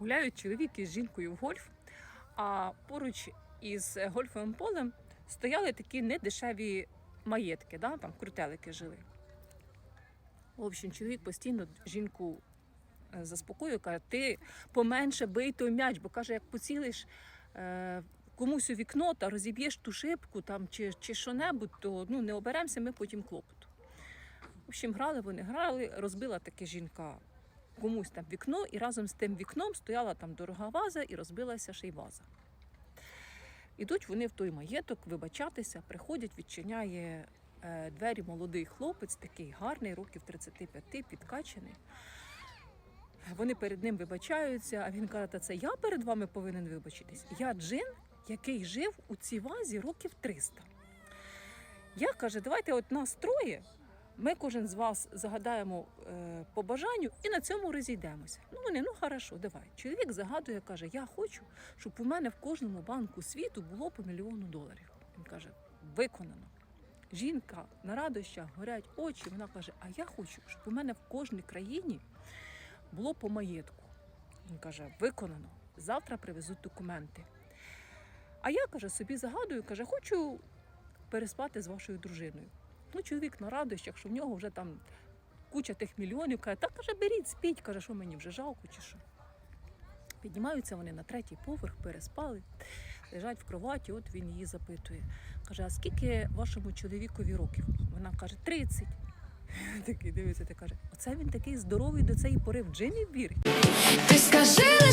Гуляють чоловік із жінкою в гольф, а поруч із гольфовим полем стояли такі недешеві маєтки, да? там крутелики жили. В общем, чоловік постійно жінку е, заспокоює, каже, ти поменше бий той м'яч, бо каже, як поцілиш е, комусь у вікно та розіб'єш ту шибку там, чи, чи що-небудь, то ну, не оберемося ми потім клопоту. В общем, грали вони, грали, розбила таки жінка комусь там вікно, і разом з тим вікном стояла там дорога ваза і розбилася ще й ваза. Ідуть вони в той маєток вибачатися, приходять, відчиняє е, двері молодий хлопець, такий гарний, років 35, підкачаний. Вони перед ним вибачаються, а він каже, це я перед вами повинен вибачитись. Я джин, який жив у цій вазі років 300. Я каже, давайте от нас троє, ми кожен з вас загадаємо е, по бажанню і на цьому розійдемося. Ну вони, ну хорошо, давай. Чоловік загадує, каже: Я хочу, щоб у мене в кожному банку світу було по мільйону доларів. Він каже, виконано. Жінка на радощах горять очі. Вона каже: А я хочу, щоб у мене в кожній країні було по маєтку. Він каже: виконано. Завтра привезуть документи. А я каже, собі загадую, каже, хочу переспати з вашою дружиною. Ну, чоловік на радощах, що в нього вже там куча тих мільйонів, каже, та каже, беріть, спіть, каже, що мені вже жалко чи що. Піднімаються вони на третій поверх, переспали, лежать в кроваті, от він її запитує. Каже, а скільки вашому чоловікові років? Вона каже, 30. Такий дивиться, та каже, оце він такий здоровий до цієї пори в джині вірить. Ти скажи